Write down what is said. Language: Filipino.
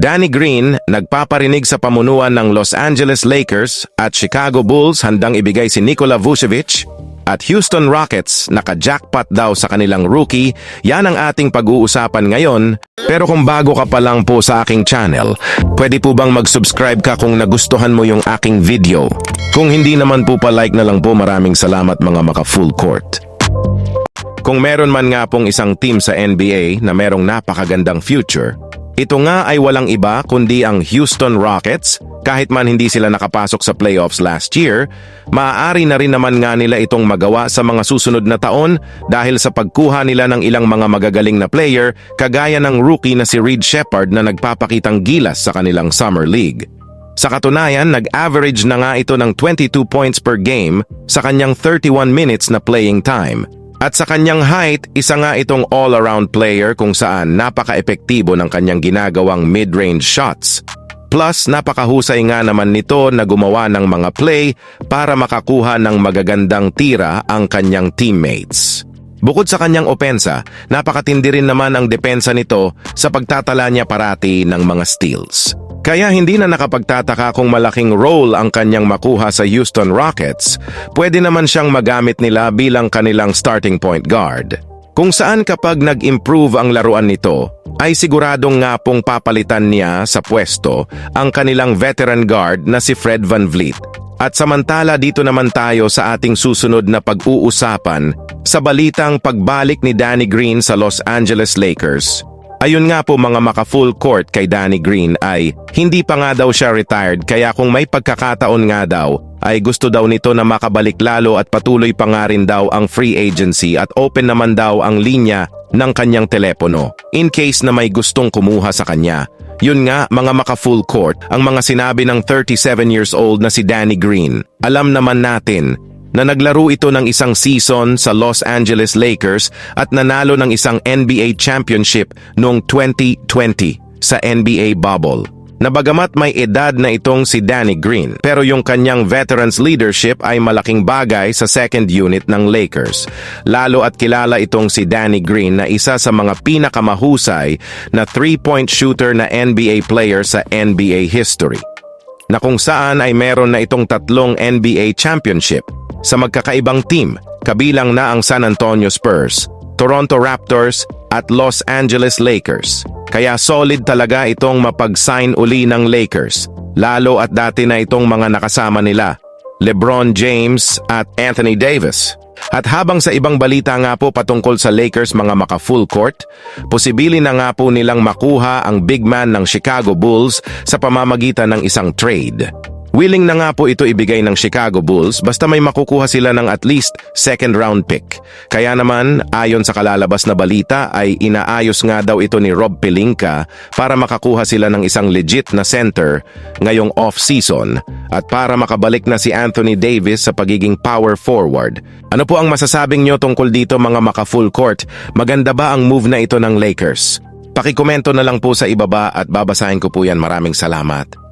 Danny Green nagpaparinig sa pamunuan ng Los Angeles Lakers at Chicago Bulls handang ibigay si Nikola Vucevic at Houston Rockets naka-jackpot daw sa kanilang rookie. Yan ang ating pag-uusapan ngayon. Pero kung bago ka pa lang po sa aking channel, pwede po bang mag-subscribe ka kung nagustuhan mo yung aking video? Kung hindi naman po pa-like na lang po maraming salamat mga maka full court. Kung meron man nga pong isang team sa NBA na merong napakagandang future, ito nga ay walang iba kundi ang Houston Rockets. Kahit man hindi sila nakapasok sa playoffs last year, maaari na rin naman nga nila itong magawa sa mga susunod na taon dahil sa pagkuha nila ng ilang mga magagaling na player kagaya ng rookie na si Reed Shepard na nagpapakitang gilas sa kanilang Summer League. Sa katunayan, nag-average na nga ito ng 22 points per game sa kanyang 31 minutes na playing time. At sa kanyang height, isa nga itong all-around player kung saan napaka-epektibo ng kanyang ginagawang mid-range shots. Plus, napakahusay nga naman nito na gumawa ng mga play para makakuha ng magagandang tira ang kanyang teammates. Bukod sa kanyang opensa, napakatindi rin naman ang depensa nito sa pagtatala niya parati ng mga steals. Kaya hindi na nakapagtataka kung malaking role ang kanyang makuha sa Houston Rockets, pwede naman siyang magamit nila bilang kanilang starting point guard. Kung saan kapag nag-improve ang laruan nito, ay siguradong nga pong papalitan niya sa pwesto ang kanilang veteran guard na si Fred Van Vliet. At samantala dito naman tayo sa ating susunod na pag-uusapan sa balitang pagbalik ni Danny Green sa Los Angeles Lakers. Ayun nga po mga maka-full court kay Danny Green ay hindi pa nga daw siya retired kaya kung may pagkakataon nga daw ay gusto daw nito na makabalik lalo at patuloy pa nga rin daw ang free agency at open naman daw ang linya ng kanyang telepono in case na may gustong kumuha sa kanya. Yun nga, mga maka-full court, ang mga sinabi ng 37 years old na si Danny Green. Alam naman natin na naglaro ito ng isang season sa Los Angeles Lakers at nanalo ng isang NBA championship noong 2020 sa NBA bubble. Nabagamat may edad na itong si Danny Green, pero yung kanyang veterans leadership ay malaking bagay sa second unit ng Lakers. Lalo at kilala itong si Danny Green na isa sa mga pinakamahusay na three-point shooter na NBA player sa NBA history na kung saan ay meron na itong tatlong NBA championship sa magkakaibang team, kabilang na ang San Antonio Spurs, Toronto Raptors at Los Angeles Lakers. Kaya solid talaga itong mapag-sign uli ng Lakers, lalo at dati na itong mga nakasama nila, LeBron James at Anthony Davis. At habang sa ibang balita nga po patungkol sa Lakers mga maka-full court, posibili na nga po nilang makuha ang big man ng Chicago Bulls sa pamamagitan ng isang trade. Willing na nga po ito ibigay ng Chicago Bulls basta may makukuha sila ng at least second round pick. Kaya naman, ayon sa kalalabas na balita ay inaayos nga daw ito ni Rob Pelinka para makakuha sila ng isang legit na center ngayong off-season at para makabalik na si Anthony Davis sa pagiging power forward. Ano po ang masasabing nyo tungkol dito mga maka-full court? Maganda ba ang move na ito ng Lakers? Pakikomento na lang po sa ibaba at babasahin ko po yan. Maraming salamat.